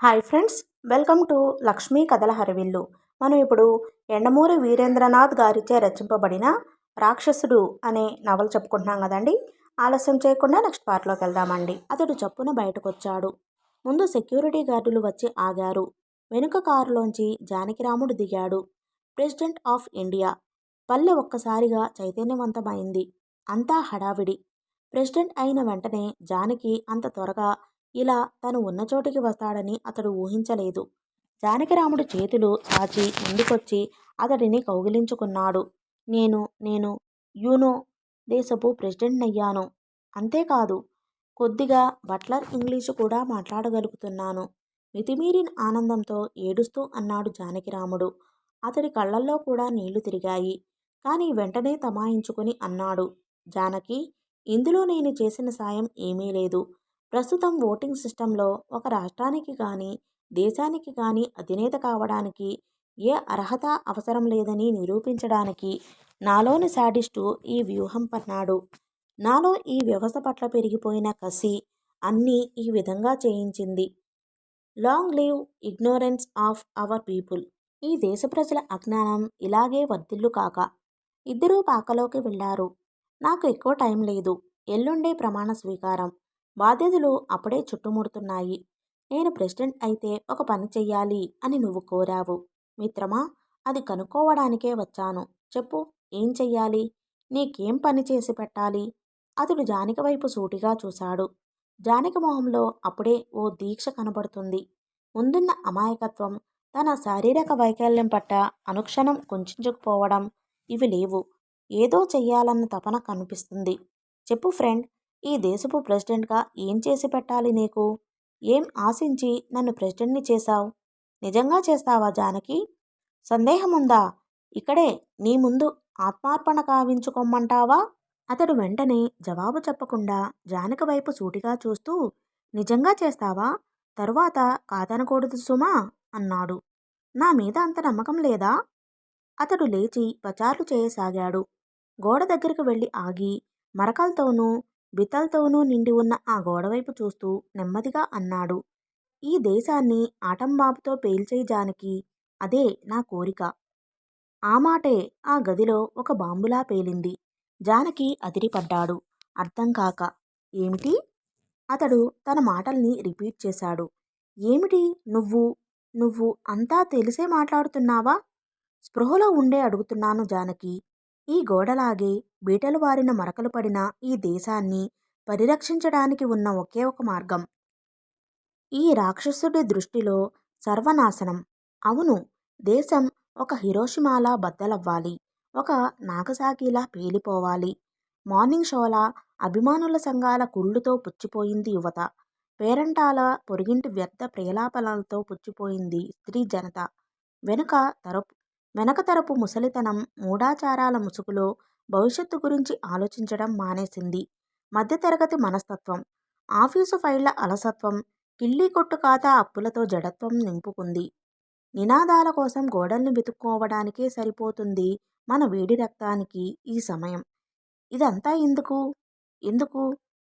Hi friends welcome to Lakshmi కథల హరివిల్లు. మనం ఇప్పుడు ఎండమూరి వీరేంద్రనాథ్ గారిచే రచింపబడిన రాక్షసుడు అనే నవల చెప్పుకుంటున్నాం కదండి. ఆలస్యం చేయకుండా నెక్స్ట్ పార్ట్లోకి వెళ్దామండి. అతడు చప్పున బయటకు వచ్చాడు ముందు సెక్యూరిటీ గార్డులు వచ్చి ఆగారు. వెనుక కారులోంచి జానకిరాముడు దిగాడు. President of India. పల్లె ఒక్కసారిగా చైతన్యవంతమైంది. అంతా హడావిడి. ప్రెసిడెంట్ అయిన వెంటనే జానకి అంత త్వరగా ఇలా తను ఉన్న చోటికి వస్తాడని అతడు ఊహించలేదు. జానకిరాముడు చేతులు చాచి ముందుకొచ్చి అతడిని కౌగిలించుకున్నాడు. నేను నేను యూనో దేశపు ప్రెసిడెంట్ అయ్యాను అంతేకాదు కొద్దిగా బట్లర్ ఇంగ్లీషు కూడా మాట్లాడగలుగుతున్నాను. మితిమీరిన ఆనందంతో ఏడుస్తూ అన్నాడు జానకిరాముడు. అతడి కళ్ళల్లో కూడా నీళ్ళు తిరిగాయి. కానీ వెంటనే తమాయించుకుని అన్నాడు జానకి ఇందులో నేను చేసిన సాయం ఏమీ లేదు. ప్రస్తుతం ఓటింగ్ సిస్టంలో ఒక రాష్ట్రానికి కానీ దేశానికి కానీ అధినేత కావడానికి ఏ అర్హత అవసరం లేదని నిరూపించడానికి నాలోని శాడిస్టు ఈ వ్యూహం పన్నాడు. నాలో ఈ వ్యవస్థ పట్ల పెరిగిపోయిన కసి అన్నీ ఈ విధంగా చేయించింది. Long live ignorance of our people. ఈ దేశ ప్రజల అజ్ఞానం ఇలాగే వర్ధిల్లు కాక ఇద్దరూ పాకలోకి వెళ్ళారు. నాకు ఎక్కువ టైం లేదు. ఎల్లుండే ప్రమాణ స్వీకారం. బాధ్యతలు అప్పుడే చుట్టుముడుతున్నాయి. నేను ప్రెసిడెంట్ అయితే ఒక పని చెయ్యాలి అని నువ్వు కోరావు. మిత్రమా అది కనుక్కోవడానికే వచ్చాను. చెప్పు ఏం చెయ్యాలి? నీకేం పని చేసి పెట్టాలి? అతడు జానిక వైపు సూటిగా చూశాడు. జానిక మొహంలో అప్పుడే ఓ దీక్ష కనబడుతుంది. ముందున్న అమాయకత్వం తన శారీరక వైకల్యం పట్ల అనుక్షణం కుంచుకుపోవడం ఇవి లేవు. ఏదో చెయ్యాలన్న తపన కనిపిస్తుంది. చెప్పు ఫ్రెండ్ ఈ దేశపు ప్రెసిడెంట్గా ఏం చేసి పెట్టాలి నీకు? ఏం ఆశించి నన్ను ప్రెసిడెంట్ని చేశావు? నిజంగా చేస్తావా జానకి? సందేహం ఉందా ఇక్కడే నీ ముందు ఆత్మార్పణ కావించుకోమంటావా అతడు వెంటనే జవాబు చెప్పకుండా జానకి వైపు సూటిగా చూస్తూ నిజంగా చేస్తావా? తరువాత కాదనకూడదు సుమా అన్నాడు. నా మీద అంత నమ్మకం లేదా? అతడు లేచి పచార్లు చేయసాగాడు. గోడ దగ్గరికి వెళ్ళి ఆగి మరకలతోనూ బితల్తోనూ నిండి ఉన్న ఆ గోడవైపు చూస్తూ నెమ్మదిగా అన్నాడు. ఈ దేశాన్ని ఆటంబాబుతో పేల్చేయి జానకి అదే నా కోరిక. ఆ మాటే ఆ గదిలో ఒక బాంబులా పేలింది. జానకి అదిరిపడ్డాడు. అర్థం కాక ఏమిటి? అతడు తన మాటల్ని రిపీట్ చేశాడు. ఏమిటి? నువ్వు నువ్వు అంతా తెలిసే మాట్లాడుతున్నావా? స్పృహలో ఉండే అడుగుతున్నాను జానకి. ఈ గోడలాగే బీటలు వారిన మరకలు పడిన ఈ దేశాన్ని పరిరక్షించడానికి ఉన్న ఒకే ఒక మార్గం. ఈ రాక్షసుడి దృష్టిలో సర్వనాశనం. అవును దేశం ఒక హిరోషిమాలా బద్దలవ్వాలి ఒక నాగసాకిలా పేలిపోవాలి. మార్నింగ్ షోలా అభిమానుల సంఘాల కుళ్ళుతో పుచ్చిపోయింది యువత. పేరంటాల పొరుగింటి వ్యర్థ ప్రేలాపనలతో పుచ్చిపోయింది స్త్రీ జనత. వెనుక తరపు వెనక తరపు ముసలితనం మూఢాచారాల ముసుగులో భవిష్యత్తు గురించి ఆలోచించడం మానేసింది. మధ్యతరగతి మనస్తత్వం ఆఫీసు ఫైళ్ళ అలసత్వం కిళ్ళీ కొట్టు ఖాతా అప్పులతో జడత్వం నింపుకుంది. నినాదాల కోసం గోడల్ని వెతుక్కోవడానికే సరిపోతుంది మన వేడి రక్తానికి ఈ సమయం. ఇదంతా ఎందుకు? ఎందుకు?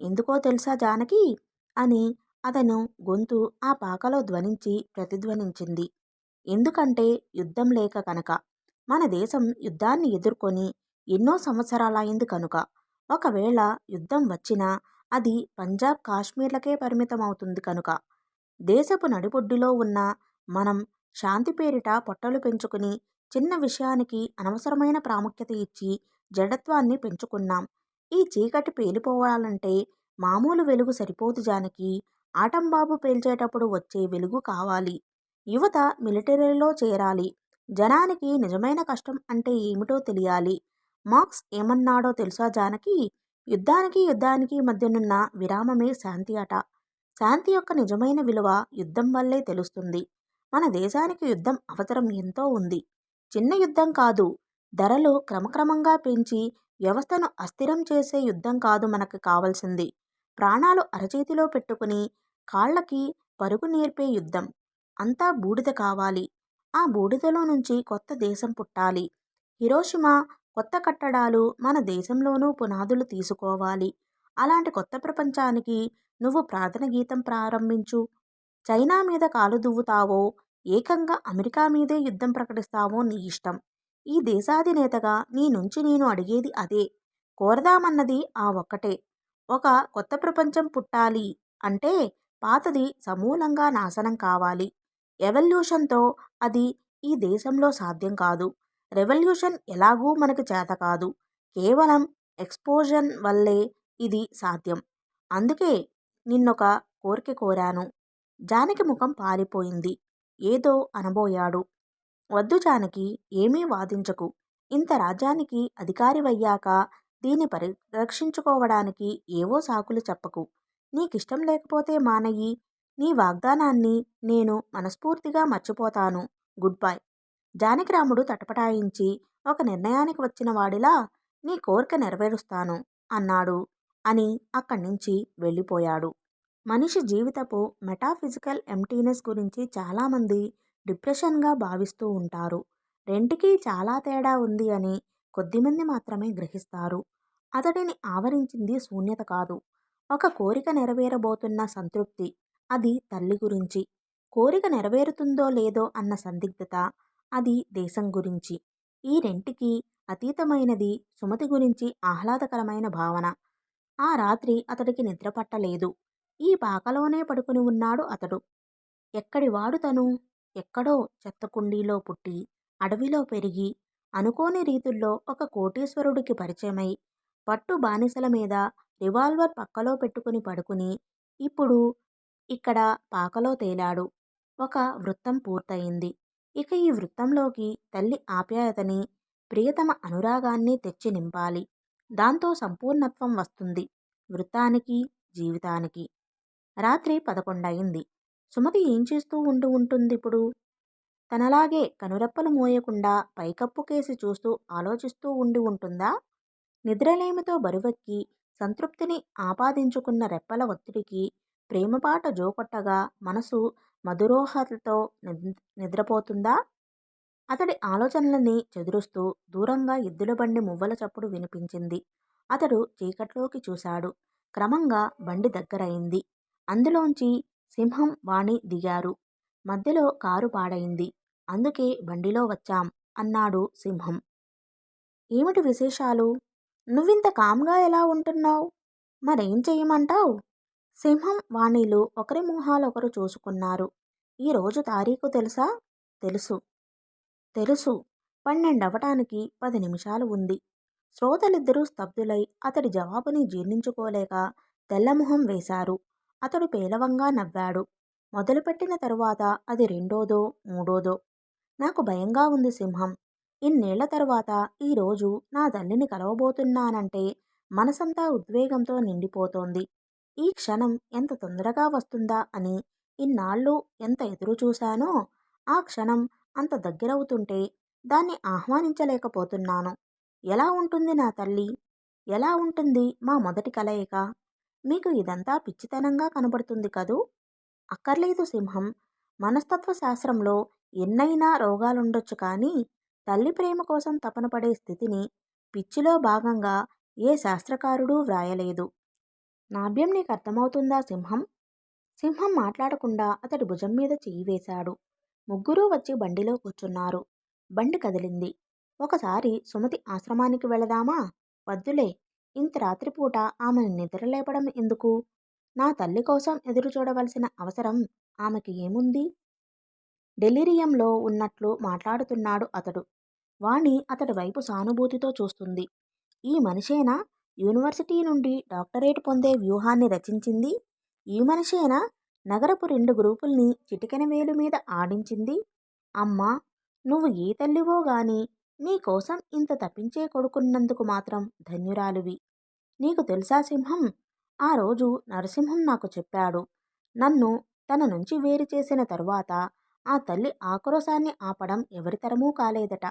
ఎందుకో తెలుసా జానకి? అని అతను గొంతు ఆ పాకలో ధ్వనించి ప్రతిధ్వనించింది. ఎందుకంటే యుద్ధం లేక కనుక మన దేశం యుద్ధాన్ని ఎదుర్కొని ఎన్నో సంవత్సరాలైంది కనుక. ఒకవేళ యుద్ధం వచ్చినా అది పంజాబ్ కాశ్మీర్లకే పరిమితమవుతుంది కనుక. దేశపు నడిబొడ్డులో ఉన్న మనం శాంతి పేరిట పొట్టలు పెంచుకుని చిన్న విషయానికి అనవసరమైన ప్రాముఖ్యత ఇచ్చి జడత్వాన్ని పెంచుకున్నాం. ఈ చీకటి పేలిపోవాలంటే మామూలు వెలుగు సరిపోదు జానకి. ఆటంబాబు పేల్చేటప్పుడు వచ్చే వెలుగు కావాలి. యువత మిలిటరీలో చేరాలి. జనానికి నిజమైన కష్టం అంటే ఏమిటో తెలియాలి. మార్క్స్ ఏమన్నాడో తెలుసా జానకి? యుద్ధానికి యుద్ధానికి మధ్యనున్న విరామమే శాంతి అట. శాంతి యొక్క నిజమైన విలువ యుద్ధం వల్లే తెలుస్తుంది. మన దేశానికి యుద్ధం అవసరం ఎంతో ఉంది. చిన్న యుద్ధం కాదు. ధరలు క్రమక్రమంగా పెంచి వ్యవస్థను అస్థిరం చేసే యుద్ధం కాదు మనకు కావాల్సింది. ప్రాణాలు అరచేతిలో పెట్టుకుని కాళ్ళకి పరుగు నేర్పే యుద్ధం. అంతా బూడిద కావాలి. ఆ బూడిదలో నుంచి కొత్త దేశం పుట్టాలి. హిరోషిమా కొత్త కట్టడాలు మన దేశంలోనూ పునాదులు తీసుకోవాలి. అలాంటి కొత్త ప్రపంచానికి నువ్వు ప్రార్థన గీతం ప్రారంభించు. చైనా మీద కాలు దువ్వుతావో ఏకంగా అమెరికా మీదే యుద్ధం ప్రకటిస్తావో నీ ఇష్టం. ఈ దేశాధినేతగా నీ నుంచి నేను అడిగేది అదే. కోరదామన్నది ఆ ఒక్కటే. ఒక కొత్త ప్రపంచం పుట్టాలి అంటే పాతది సమూలంగా నాశనం కావాలి. ఎవల్యూషన్తో అది ఈ దేశంలో సాధ్యం కాదు. రెవల్యూషన్ ఎలాగూ మనకు చేత కాదు. కేవలం ఎక్స్పోజన్ వల్లే ఇది సాధ్యం. అందుకే నిన్నొక కోరిక కోరాను. జానకి ముఖం పారిపోయింది. ఏదో అనబోయాడు. వద్దు జానకి ఏమీ వాదించకు. ఇంత రాజ్యానికి అధికారివయ్యాక దీన్ని పరిరక్షించుకోవడానికి ఏవో సాకులు చెప్పకు. నీకిష్టం లేకపోతే మానయ్యి నీ వాగ్దానాన్ని నేను మనస్ఫూర్తిగా మర్చిపోతాను. Good bye. జానకిరాముడు తటపటాయించి ఒక నిర్ణయానికి వచ్చిన వాడిలా నీ కోరిక నెరవేరుస్తాను అన్నాడు అని అక్కడి నుంచి వెళ్ళిపోయాడు. మనిషి జీవితపు మెటాఫిజికల్ ఎంటీనెస్ గురించి చాలామంది డిప్రెషన్గా భావిస్తూ ఉంటారు. రెంటికి చాలా తేడా ఉంది అని కొద్దిమంది మాత్రమే గ్రహిస్తారు. అతడిని ఆవరించింది శూన్యత కాదు. ఒక కోరిక నెరవేరబోతున్న సంతృప్తి. అది తల్లి గురించి. కోరిక నెరవేరుతుందో లేదో అన్న సందిగ్ధత అది దేశం గురించి. ఈ రెంటికి అతీతమైనది సుమతి గురించి ఆహ్లాదకరమైన భావన. ఆ రాత్రి అతడికి నిద్రపట్టలేదు ఈ పాకలోనే పడుకుని ఉన్నాడు అతడు. ఎక్కడి వాడు తను? ఎక్కడో చెత్త కుండీలో పుట్టి అడవిలో పెరిగి అనుకోని రీతుల్లో ఒక కోటీశ్వరుడికి పరిచయమై పట్టు బానిసల మీద రివాల్వర్ పక్కలో పెట్టుకుని పడుకుని ఇప్పుడు ఇక్కడ పాకలో తేలాడు. ఒక వృత్తం పూర్తయింది. ఇక ఈ వృత్తంలోకి తల్లి ఆప్యాయతని ప్రియతమ అనురాగాన్ని తెచ్చి నింపాలి. దాంతో సంపూర్ణత్వం వస్తుంది. వృత్తానికి జీవితానికి. రాత్రి పదకొండయింది. సుమతి ఏం చేస్తూ ఉండి ఉంటుంది ఇప్పుడు తనలాగే కనురెప్పలు మోయకుండా పైకప్పు కేసి చూస్తూ ఆలోచిస్తూ ఉండి ఉంటుందా? నిద్రలేమితో బరువెక్కి సంతృప్తిని ఆపాదించుకున్న రెప్పల ఒత్తిడికి ప్రేమపాట జోకొట్టగా మనసు మధురోహతతో నిద్రపోతుందా? అతడి ఆలోచనలని చెదురుస్తూ దూరంగా ఎద్దుల బండి మువ్వల చప్పుడు వినిపించింది. అతడు చీకట్లోకి చూశాడు. క్రమంగా బండి దగ్గరైంది అందులోంచి సింహం వాణి దిగారు. మధ్యలో కారు పాడైంది. అందుకే బండిలో వచ్చాం అన్నాడు సింహం. ఏమిటి విశేషాలు? నువ్వింత కామ్గా ఎలా ఉంటున్నావు? మరేం చెయ్యమంటావు? సింహం వాణిలు ఒకరి మొహాలొకరు చూసుకున్నారు. ఈరోజు తారీఖు తెలుసా? తెలుసు. తెలుసు. పన్నెండవటానికి పది నిమిషాలు ఉంది. శ్రోతలిద్దరూ స్తబ్దులై అతడి జవాబుని జీర్ణించుకోలేక తెల్లమొహం వేశారు. అతడు పేలవంగా నవ్వాడు. మొదలుపెట్టిన తరువాత అది రెండోదో మూడోదో. నాకు భయంగా ఉంది సింహం. ఇన్నేళ్ళ తరువాత ఈరోజు నా తల్లిని కలవబోతున్నానంటే మనసంతా ఉద్వేగంతో నిండిపోతోంది. ఈ క్షణం ఎంత తొందరగా వస్తుందా అని ఇన్నాళ్ళు ఎంత ఎదురు చూశానో ఆ క్షణం అంత దగ్గరవుతుంటే దాన్ని ఆహ్వానించలేకపోతున్నాను. ఎలా ఉంటుంది నా తల్లి? ఎలా ఉంటుంది మా మొదటి కలయిక? మీకు ఇదంతా పిచ్చితనంగా కనబడుతుంది కదూ? అక్కర్లేదు సింహం. మనస్తత్వ శాస్త్రంలో ఎన్నైనా రోగాలుండొచ్చు కానీ తల్లి ప్రేమ కోసం తపన పడే స్థితిని పిచ్చిలో భాగంగా ఏ శాస్త్రకారుడూ వ్రాయలేదు. నాభ్యం నీకు అర్థమవుతుందా సింహం? సింహం మాట్లాడకుండా అతడి భుజం మీద చెయ్యి వేశాడు. ముగ్గురూ వచ్చి బండిలో కూర్చున్నారు. బండి కదిలింది. ఒకసారి సుమతి ఆశ్రమానికి వెళదామా? వద్దులే. ఇంత రాత్రిపూట ఆమెను నిద్రలేపడం ఎందుకు? నా తల్లి కోసం ఎదురు చూడవలసిన అవసరం ఆమెకి ఏముంది? డెలిరియంలో ఉన్నట్లు మాట్లాడుతున్నాడు అతడు. వాణి అతడి వైపు సానుభూతితో చూస్తుంది. ఈ మనిషేనా? యూనివర్సిటీ నుండి డాక్టరేట్ పొందే వ్యూహాన్ని రచించింది. ఈ మనిషేనా? నగరపు రెండు గ్రూపుల్ని చిటికెన వేలు మీద ఆడించింది. అమ్మా నువ్వు ఏ తల్లివో గాని నీకోసం ఇంత తప్పించే కొడుకున్నందుకు మాత్రం ధన్యురాలువి. నీకు తెలుసా సింహం? ఆ రోజు నరసింహం నాకు చెప్పాడు. నన్ను తన నుంచి వేరు చేసిన తరువాత ఆ తల్లి ఆక్రోశాన్ని ఆపడం ఎవరితరమూ కాలేదట.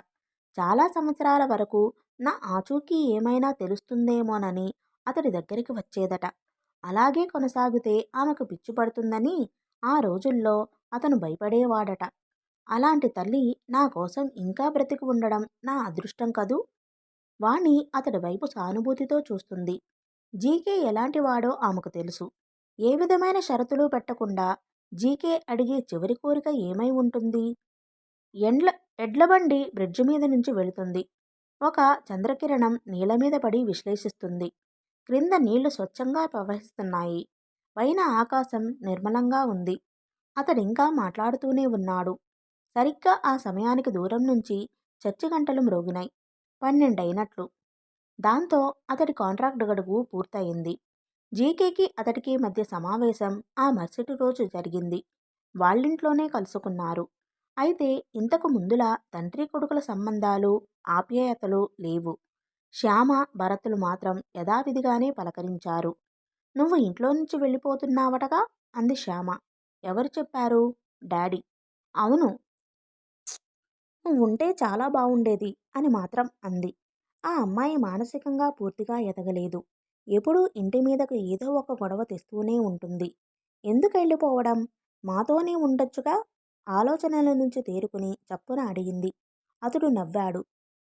చాలా సంవత్సరాల వరకు నా ఆచూకీ ఏమైనా తెలుస్తుందేమోనని అతడి దగ్గరికి వచ్చేదట. అలాగే కొనసాగితే ఆమెకు పిచ్చి పడుతుందని ఆ రోజుల్లో అతను భయపడేవాడట. అలాంటి తల్లి నా కోసం ఇంకా బ్రతికి ఉండడం నా అదృష్టం కదూ? వాణి అతడి వైపు సానుభూతితో చూస్తుంది. జీకే ఎలాంటి వాడో ఆమెకు తెలుసు. ఏ విధమైన షరతులు పెట్టకుండా జీకే అడిగే చివరి కోరిక ఏమై ఉంటుంది? ఎండ్ల ఎడ్లబండి బ్రిడ్జి మీద నుంచి వెళుతుంది. ఒక చంద్రకిరణం నీళ్ళ మీద పడి విశ్లేషిస్తుంది. క్రింద నీళ్ళు స్వచ్ఛంగా ప్రవహిస్తున్నాయి. పైన ఆకాశం నిర్మలంగా ఉంది. అతడింకా మాట్లాడుతూనే ఉన్నాడు. సరిగ్గా ఆ సమయానికి దూరం నుంచి చర్చి గంటలు మ్రోగినాయి. పన్నెండైనట్లు. దాంతో అతడి కాంట్రాక్ట్ గడువు పూర్తయింది. జీకేకి అతడికి మధ్య సమావేశం ఆ మరుసటి రోజు జరిగింది. వాళ్ళింట్లోనే కలుసుకున్నారు. అయితే ఇంతకు ముందులా తండ్రి కొడుకుల సంబంధాలు ఆప్యాయతలు లేవు. శ్యామ భరతులు మాత్రం యథావిధిగానే పలకరించారు. నువ్వు ఇంట్లో నుంచి వెళ్ళిపోతున్నావటగా? అంది శ్యామ. ఎవరు చెప్పారు? డాడీ. అవును. నువ్వు ఉంటే చాలా బాగుండేది అని మాత్రం అంది. ఆ అమ్మాయి మానసికంగా పూర్తిగా ఎదగలేదు. ఎప్పుడూ ఇంటి మీదకు ఏదో ఒక గొడవ తెస్తూనే ఉంటుంది. ఎందుకు వెళ్ళిపోవడం? మాతోనే ఉండొచ్చుగా? ఆలోచనల నుంచి తేరుకుని చప్పున అడిగింది. అతడు నవ్వాడు.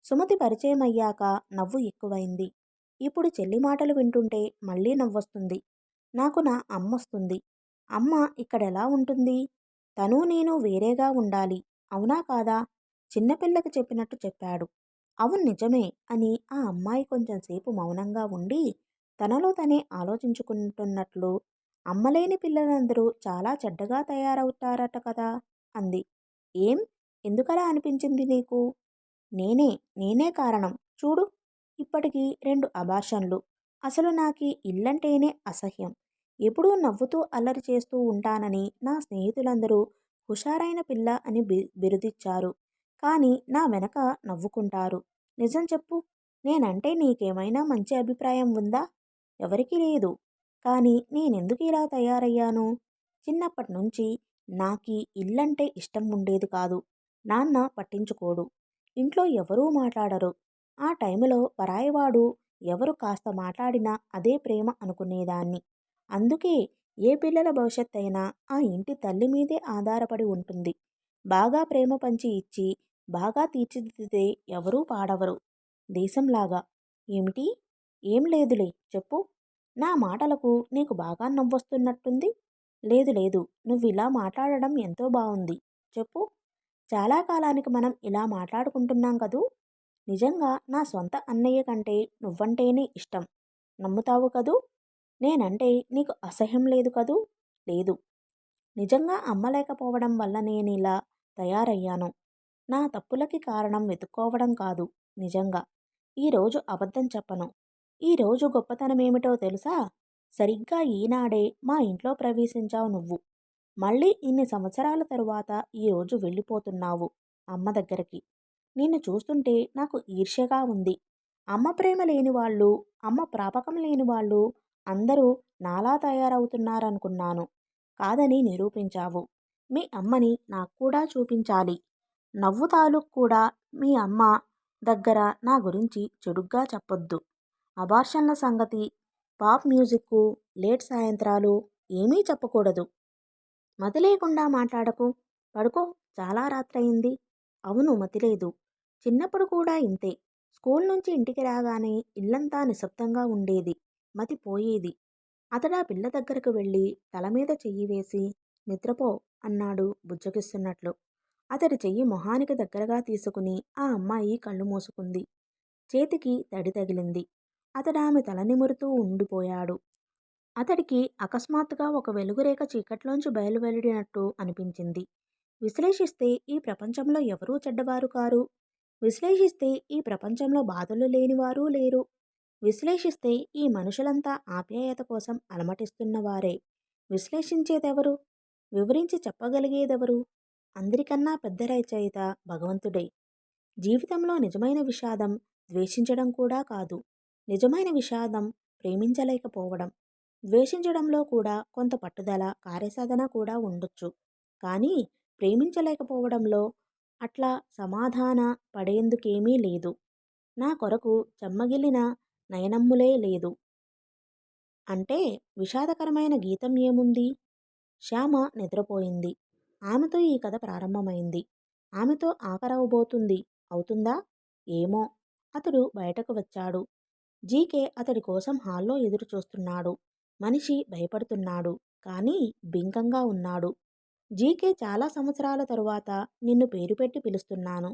సుమతి పరిచయం అయ్యాక నవ్వు ఎక్కువైంది. ఇప్పుడు చెల్లి మాటలు వింటుంటే మళ్ళీ నవ్వొస్తుంది. నాకు నా అమ్మొస్తుంది అమ్మ ఇక్కడెలా ఉంటుంది? తను నేను వేరేగా ఉండాలి. అవునా కాదా? చిన్నపిల్లకి చెప్పినట్టు చెప్పాడు. అవును నిజమే అని ఆ అమ్మాయి కొంచెం సేపు మౌనంగా ఉండి తనలో తనే ఆలోచించుకుంటున్నట్లు అమ్మలేని పిల్లలందరూ చాలా చెడ్డగా తయారవుతారట కదా? అంది. ఏం? ఎందుకలా అనిపించింది నీకు? నేనే నేనే కారణం. చూడు ఇప్పటికీ రెండు అభాషణలు. అసలు నాకు ఇల్లంటేనే అసహ్యం. ఎప్పుడూ నవ్వుతూ అల్లరి చేస్తూ ఉంటానని నా స్నేహితులందరూ హుషారైన పిల్ల అని బి బిరుదిచ్చారు. కానీ నా వెనక నవ్వుకుంటారు. నిజం చెప్పు. నేనంటే నీకేమైనా మంచి అభిప్రాయం ఉందా? ఎవరికీ లేదు. కానీ నేనెందుకు ఇలా తయారయ్యాను? చిన్నప్పటి నుంచి నాకీ ఇల్లంటే ఇష్టం ఉండేది కాదు. నాన్న పట్టించుకోడు. ఇంట్లో ఎవరూ మాట్లాడరు. ఆ టైంలో పరాయివాడు ఎవరు కాస్త మాట్లాడినా అదే ప్రేమ అనుకునేదాన్ని. అందుకే ఏ పిల్లల భవిష్యత్ అయినా ఆ ఇంటి తల్లి మీదే ఆధారపడి ఉంటుంది. బాగా ప్రేమ పంచి ఇచ్చి బాగా తీర్చిదిద్దితే ఎవరూ పాడవరు. దేశంలాగా. ఏమిటి? ఏం లేదులే. చెప్పు. నా మాటలకు నీకు బాగా నవ్వొస్తున్నట్టుంది. లేదు లేదు. నువ్వు ఇలా మాట్లాడడం ఎంతో బాగుంది చెప్పు. చాలా కాలానికి మనం ఇలా మాట్లాడుకుంటున్నాం కదూ? నిజంగా నా సొంత అన్నయ్య కంటే నువ్వంటేనే ఇష్టం. నమ్ముతావు కదూ? నేనంటే నీకు అసహ్యం లేదు కదూ? లేదు. నిజంగా అమ్మలేకపోవడం వల్ల నేను ఇలా తయారయ్యాను. నా తప్పులకి కారణం వెతుక్కోవడం కాదు నిజంగా. ఈరోజు అబద్ధం చెప్పను. ఈరోజు గొప్పతనమేమిటో తెలుసా? సరిగ్గా ఈనాడే మా ఇంట్లో ప్రవేశించావు నువ్వు. మళ్ళీ ఇన్ని సంవత్సరాల తరువాత ఈరోజు వెళ్ళిపోతున్నావు అమ్మ దగ్గరికి. నిన్ను చూస్తుంటే నాకు ఈర్ష్యగా ఉంది. అమ్మ ప్రేమ లేని వాళ్ళు అమ్మ ప్రాపకం లేని వాళ్ళు అందరూ నాలా తయారవుతున్నారనుకున్నాను. కాదని నిరూపించావు. మీ అమ్మని నాకు కూడా చూపించాలి. నవ్వు కూడా మీ అమ్మ దగ్గర నా గురించి చెడుగ్గా చెప్పొద్దు. అబార్షన్ల సంగతి పాప్ మ్యూజిక్కు లేట్ సాయంత్రాలు ఏమీ చెప్పకూడదు. మతిలేకుండా మాట్లాడకు. పడుకో. చాలా రాత్రయింది. అవును మతిలేదు. చిన్నప్పుడు కూడా ఇంతే. స్కూల్ నుంచి ఇంటికి రాగానే ఇల్లంతా నిశ్శబ్దంగా ఉండేది. మతి పోయేది. అతడా పిల్ల దగ్గరకు వెళ్ళి తల మీద చెయ్యి వేసి నిద్రపో అన్నాడు బుజ్జగిస్తున్నట్లు. అతడి చెయ్యి మొహానికి దగ్గరగా తీసుకుని ఆ అమ్మాయి కళ్ళు మూసుకుంది. చేతికి తడి తగిలింది. అతడు ఆమె తల నిమురుతూ ఉండిపోయాడు. అతడికి అకస్మాత్తుగా ఒక వెలుగురేఖ చీకట్లోంచి బయలువెళ్ళినట్టు అనిపించింది. విశ్లేషిస్తే ఈ ప్రపంచంలో ఎవరూ చెడ్డవారు కారు? విశ్లేషిస్తే ఈ ప్రపంచంలో బాధలు లేనివారు లేరు? విశ్లేషిస్తే ఈ మనుషులంతా ఆప్యాయత కోసం అలమటిస్తున్నవారే? విశ్లేషించేదెవరు? వివరించి చెప్పగలిగేదెవరు? అందరికన్నా పెద్ద రచయిత భగవంతుడే. జీవితంలో నిజమైన విషాదం ద్వేషించడం కూడా కాదు. నిజమైన విషాదం ప్రేమించలేకపోవడం ద్వేషించడంలో కూడా కొంత పట్టుదల కార్యసాధన కూడా ఉండొచ్చు. కానీ ప్రేమించలేకపోవడంలో అట్లా సమాధాన పడేందుకేమీ లేదు. నా కొరకు చెమ్మగిలిన నయనమ్ములే లేదు. అంటే విషాదకరమైన గీతం ఏముంది? శ్యామ నిద్రపోయింది. ఆమెతో ఈ కథ ప్రారంభమైంది. ఆమెతో ఆఖరవబోతుంది అవుతుందా? ఏమో. అతడు బయటకు వచ్చాడు. జీకే అతడి కోసం హాల్లో ఎదురు చూస్తున్నాడు. మనిషి భయపడుతున్నాడు. కానీ బింకంగా ఉన్నాడు. జీకే చాలా సంవత్సరాల తరువాత నిన్ను పేరు పెట్టి పిలుస్తున్నాను.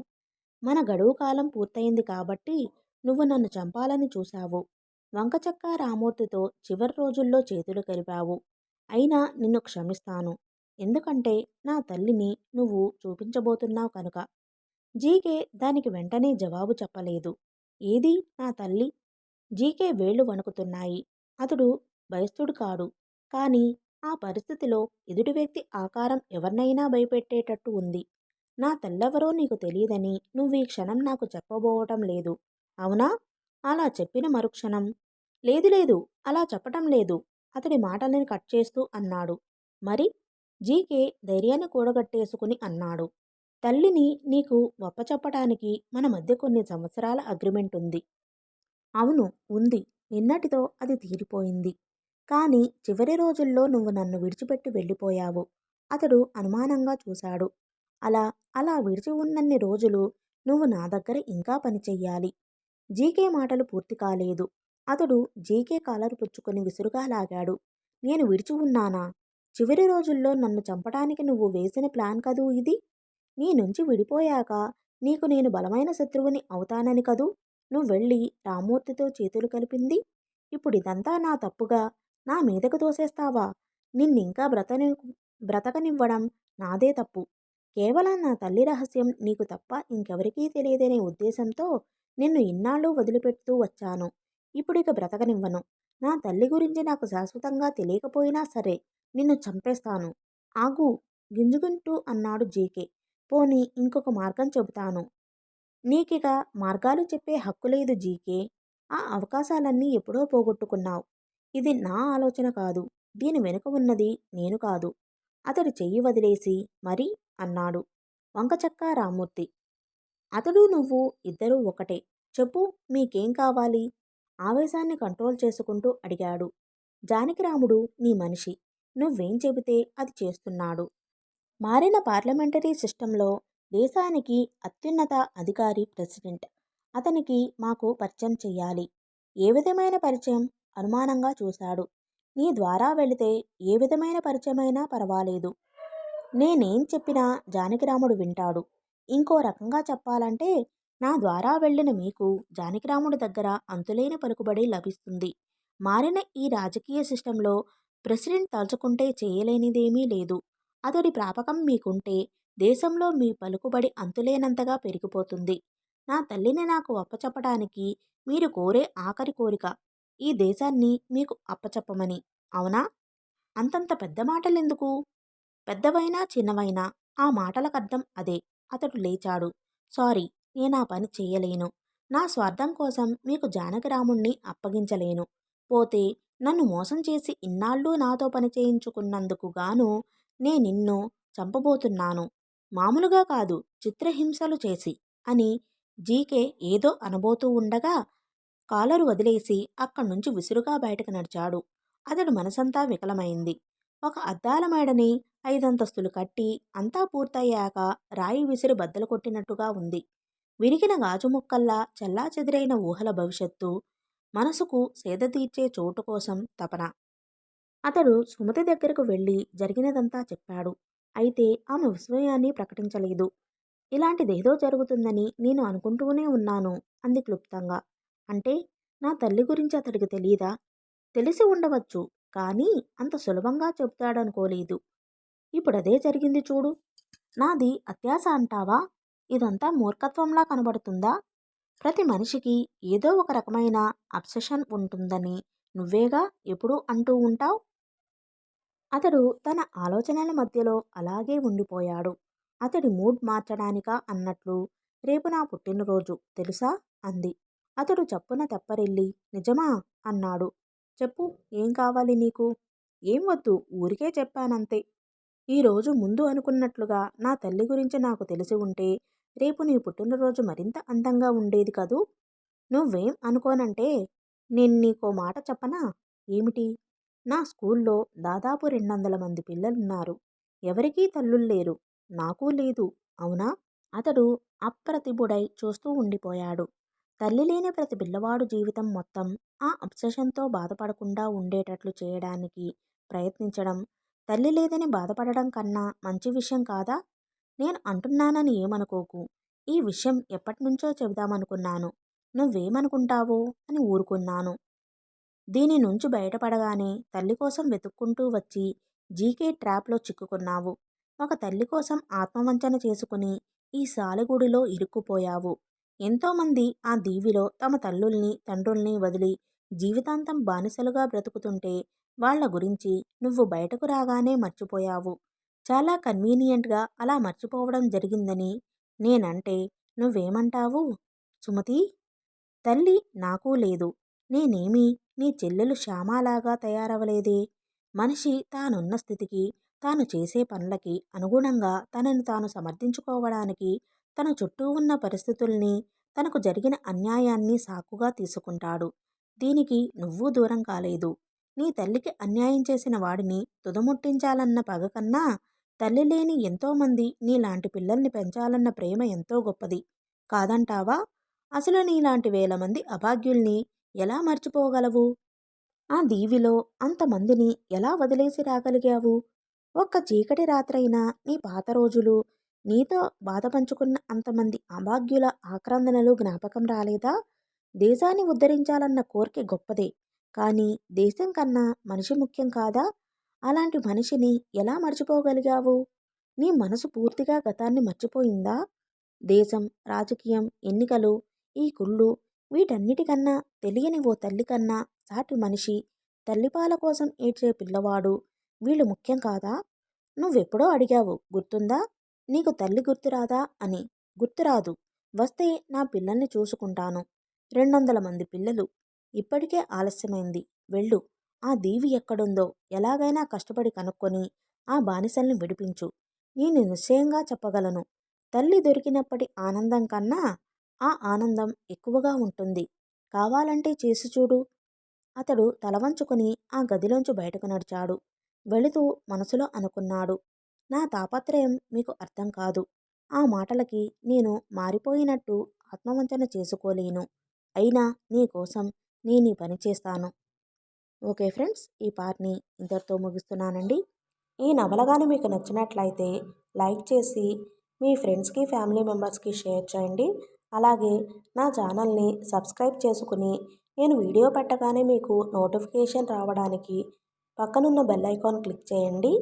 మన గడువు కాలం పూర్తయింది కాబట్టి నువ్వు నన్ను చంపాలని చూశావు. వంకచక్క రామూర్తితో చివరి రోజుల్లో చేతులు కలిపావు. అయినా నిన్ను క్షమిస్తాను. ఎందుకంటే నా తల్లిని నువ్వు చూపించబోతున్నావు కనుక. జీకే దానికి వెంటనే జవాబు చెప్పలేదు. ఏది నా తల్లి? జీకే వేళ్ళు వణుకుతున్నాయి. అతడు భయస్థుడు కాడు. కానీ ఆ పరిస్థితిలో ఎదుటి వ్యక్తి ఆకారం ఎవరినైనా భయపెట్టేటట్టు ఉంది. నా తెల్లెవరో నీకు తెలియదని నువ్వు ఈ క్షణం నాకు చెప్పబోవటం లేదు. అవునా? అలా చెప్పిన మరుక్షణం. లేదు లేదు అలా చెప్పటం లేదు. అతడి మాటలని కట్ చేస్తూ అన్నాడు. మరి? జీకే ధైర్యాన్ని కూడగట్టేసుకుని అన్నాడు. తల్లిని నీకు చెప్పటానికి మన మధ్య కొన్ని సంవత్సరాల అగ్రిమెంట్ ఉంది. అవును ఉంది. నిన్నటితో అది తీరిపోయింది. కానీ చివరి రోజుల్లో నువ్వు నన్ను విడిచిపెట్టి వెళ్ళిపోయావు. అతడు అనుమానంగా చూశాడు. అలా అలా విడిచి ఉన్నన్ని రోజులు నువ్వు నా దగ్గర ఇంకా పనిచెయ్యాలి జీకే మాటలు పూర్తి కాలేదు. అతడు జీకే కాలర్ పుచ్చుకొని విసురుగా లాగాడు. నేను విడిచి ఉన్నానా? చివరి రోజుల్లో నన్ను చంపడానికి నువ్వు వేసిన ప్లాన్ కదూ ఇది? నీ నుంచి విడిపోయాక నీకు నేను బలమైన శత్రువుని అవుతానని కదూ? నువ్వు వెళ్ళి రామూర్తితో చేతులు కలిపింది. ఇప్పుడు ఇదంతా నా తప్పుగా నా మీదకు తోసేస్తావా? నిన్నింకా బ్రతని బ్రతకనివ్వడం నాదే తప్పు. కేవలం నా తల్లి రహస్యం నీకు తప్ప ఇంకెవరికీ తెలియదనే ఉద్దేశంతో నిన్ను ఇన్నాళ్ళు వదిలిపెడుతూ వచ్చాను. ఇప్పుడు ఇక బ్రతకనివ్వను. నా తల్లి గురించి నాకు శాశ్వతంగా తెలియకపోయినా సరే నిన్ను చంపేస్తాను. ఆగు గింజుకుంటూ అన్నాడు జీకే పోనీ ఇంకొక మార్గం చెబుతాను. నీకిక మార్గాలు చెప్పే హక్కు లేదు జీకే. ఆ అవకాశాలన్నీ ఎప్పుడో పోగొట్టుకున్నావు. ఇది నా ఆలోచన కాదు. దీని వెనుక ఉన్నది నేను కాదు. అతడు చెయ్యి వదిలేసి మరి అన్నాడు వంకచక్క రామూర్తి అతడు నువ్వు ఇద్దరూ ఒకటే. చెప్పు మీకేం కావాలి? ఆవేశాన్ని కంట్రోల్ చేసుకుంటూ అడిగాడు. జానకిరాముడు నీ మనిషి. నువ్వేం చెబితే అది చేస్తున్నాడు. మారిన పార్లమెంటరీ సిస్టంలో దేశానికి అత్యున్నత అధికారి ప్రెసిడెంట్. అతనికి మాకు పరిచయం చెయ్యాలి. ఏ విధమైన పరిచయం? అనుమానంగా చూశాడు. నీ ద్వారా వెళితే ఏ విధమైన పరిచయమైనా పర్వాలేదు. నేనేం చెప్పినా జానకిరాముడు వింటాడు. ఇంకో రకంగా చెప్పాలంటే నా ద్వారా వెళ్ళిన మీకు జానకిరాముడి దగ్గర అంతులేని పలుకుబడి లభిస్తుంది. మారిన ఈ రాజకీయ సిస్టంలో ప్రెసిడెంట్ తలుచుకుంటే చేయలేనిదేమీ లేదు. అతడి ప్రాపకం మీకుంటే దేశంలో మీ పలుకుబడి అంతులేనంతగా పెరిగిపోతుంది. నా తల్లిని నాకు అప్పచెప్పడానికి మీరు కోరే ఆఖరి కోరిక ఈ దేశాన్ని మీకు అప్పచెప్పమని అవునా? అంతంత పెద్ద మాటలెందుకు? పెద్దవైనా చిన్నవైనా ఆ మాటలకర్థం అదే. అతడు లేచాడు. సారీ నేను ఆ పని చేయలేను. నా స్వార్థం కోసం మీకు జానకిరాముణ్ణి అప్పగించలేను. పోతే నన్ను మోసం చేసి ఇన్నాళ్ళు నాతో పని చేయించుకున్నందుకు గాను నేనిన్ను చంపబోతున్నాను. మామూలుగా కాదు చిత్రహింసలు చేసి అని జీకే ఏదో అనబోతూ ఉండగా కాలరు వదిలేసి అక్కడి నుంచి విసురుగా బయటకు నడిచాడు. అతడు మనసంతా వికలమైంది. ఒక అద్దాల మేడని ఐదంతస్తులు కట్టి అంతా పూర్తయ్యాక రాయి విసిరి బద్దలు కొట్టినట్టుగా ఉంది. విరిగిన గాజు ముక్కల్లా చెల్లా చెదిరైన ఊహల భవిష్యత్తు మనసుకు సేద తీర్చే చోటు కోసం తపన. అతడు సుమతి దగ్గరకు వెళ్ళి జరిగినదంతా చెప్పాడు. అయితే ఆమె విస్మయాన్ని ప్రకటించలేదు. ఇలాంటిదేదో జరుగుతుందని నేను అనుకుంటూనే ఉన్నాను అంది క్లుప్తంగా. అంటే నా తల్లి గురించి అతడికి తెలీదా? తెలిసి ఉండవచ్చు కానీ అంత సులభంగా చెబుతాడనుకోలేదు. ఇప్పుడు అదే జరిగింది చూడు. నాది అత్యాస అంటావా? ఇదంతా మూర్ఖత్వంలా కనబడుతుందా? ప్రతి మనిషికి ఏదో ఒక రకమైన అబ్సెషన్ ఉంటుందని నువ్వేగా ఎప్పుడు అంటూ ఉంటావు? అతడు తన ఆలోచనల మధ్యలో అలాగే ఉండిపోయాడు. అతడి మూడ్ మార్చడానికా అన్నట్లు రేపు నా పుట్టినరోజు తెలుసా? అంది. అతడు చప్పున తెప్పరెళ్ళి నిజమా? అన్నాడు. చెప్పు ఏం కావాలి నీకు? ఏం వద్దు ఊరికే చెప్పానంతే. ఈరోజు ముందు అనుకున్నట్లుగా నా తల్లి గురించి నాకు తెలిసి ఉంటే రేపు నీ పుట్టినరోజు మరింత అందంగా ఉండేది కదూ? నువ్వేం అనుకోనంటే నేను నీకో మాట చెప్పనా? ఏమిటి? నా స్కూల్లో దాదాపు రెండు వందల మంది పిల్లలున్నారు. ఎవరికీ తల్లులు లేరు. నాకూ లేదు. అవునా? అతడు అప్రతిభుడై చూస్తూ ఉండిపోయాడు. తల్లి లేని ప్రతి పిల్లవాడు జీవితం మొత్తం ఆ అబ్సెషన్తో బాధపడకుండా ఉండేటట్లు చేయడానికి ప్రయత్నించడం తల్లి లేదని బాధపడడం కన్నా మంచి విషయం కాదా? నేను అంటున్నానని ఏమనుకోకు. ఈ విషయం ఎప్పటినుంచో చెబుదామనుకున్నాను. నువ్వేమనుకుంటావో అని ఊరుకున్నాను. దీని నుంచి బయటపడగానే తల్లి కోసం వెతుక్కుంటూ వచ్చి జీకే ట్రాప్లో చిక్కుకున్నావు. ఒక తల్లి కోసం ఆత్మవంచన చేసుకుని ఈ సాలెగూడిలో ఇరుక్కుపోయావు. ఎంతోమంది ఆ దీవిలో తమ తల్లుల్ని తండ్రుల్ని వదిలి జీవితాంతం బానిసలుగా బ్రతుకుతుంటే వాళ్ళ గురించి నువ్వు బయటకు రాగానే మర్చిపోయావు. చాలా కన్వీనియంట్గా అలా మర్చిపోవడం జరిగిందని నేనంటే నువ్వేమంటావు? సుమతి! తల్లి నాకు లేదు. నేనేమీ నీ చెల్లెలు శ్యామాలాగా తయారవలేదే. మనిషి తానున్న స్థితికి తాను చేసే పనులకి అనుగుణంగా తనను తాను సమర్థించుకోవడానికి తన చుట్టూ ఉన్న పరిస్థితుల్ని తనకు జరిగిన అన్యాయాన్ని సాకుగా తీసుకుంటాడు. దీనికి నువ్వు దూరం కాలేదు. నీ తల్లికి అన్యాయం చేసిన వాడిని తుదముట్టించాలన్న పగ కన్నా తల్లి లేని ఎంతోమంది నీలాంటి పిల్లల్ని పెంచాలన్న ప్రేమ ఎంతో గొప్పది. కాదంటావా? అసలు నీలాంటి వేల మంది అభాగ్యుల్ని ఎలా మర్చిపోగలవు? ఆ దీవిలో అంతమందిని ఎలా వదిలేసి రాగలిగావు? ఒక్క చీకటి రాత్రైనా నీ పాత రోజులు నీతో బాధ పంచుకున్న అంతమంది అభాగ్యుల ఆక్రందనలు జ్ఞాపకం రాలేదా? దేశాన్ని ఉద్ధరించాలన్న కోరిక గొప్పదే. కానీ దేశం కన్నా మనిషి ముఖ్యం కాదా? అలాంటి మనిషిని ఎలా మర్చిపోగలిగావు? నీ మనసు పూర్తిగా గతాన్ని మర్చిపోయిందా? దేశం రాజకీయం ఎన్నికలు ఈ కుళ్ళు వీటన్నిటికన్నా తెలియని ఓ తల్లి కన్నా సాటి మనిషి తల్లిపాల కోసం ఏడ్చే పిల్లవాడు వీళ్ళు ముఖ్యం కాదా? నువ్వెప్పుడో అడిగావు గుర్తుందా? నీకు తల్లి గుర్తురాదా అని. గుర్తురాదు వస్తే నా పిల్లల్ని చూసుకుంటాను. రెండొందల మంది పిల్లలు. ఇప్పటికే ఆలస్యమైంది. వెళ్ళు. ఆ దీవి ఎక్కడుందో ఎలాగైనా కష్టపడి కనుక్కొని ఆ బానిసల్ని విడిపించు. నేను నిశ్చయంగా చెప్పగలను. తల్లి దొరికినప్పటి ఆనందం కన్నా ఆ ఆనందం ఎక్కువగా ఉంటుంది. కావాలంటే చేసి చూడు. అతడు తలవంచుకొని ఆ గదిలోంచి బయటకు నడిచాడు. వెళుతూ మనసులో అనుకున్నాడు. నా తాపత్రయం మీకు అర్థం కాదు. ఆ మాటలకి నేను మారిపోయినట్టు ఆత్మవంచన చేసుకోలేను. అయినా నీ కోసం నేను ఈ పని చేస్తాను. ఓకే ఫ్రెండ్స్ ఈ పార్ట్ని ఇంతటితో ముగిస్తున్నానండి. ఈ నవల కానీ మీకు నచ్చినట్లయితే లైక్ చేసి మీ ఫ్రెండ్స్కి ఫ్యామిలీ మెంబర్స్కి షేర్ చేయండి. అలాగే నా ఛానల్ని సబ్స్క్రైబ్ చేసుకుని నేను వీడియో పెట్టగానే మీకు నోటిఫికేషన్ రావడానికి పక్కనున్న బెల్ ఐకాన్ క్లిక్ చేయండి.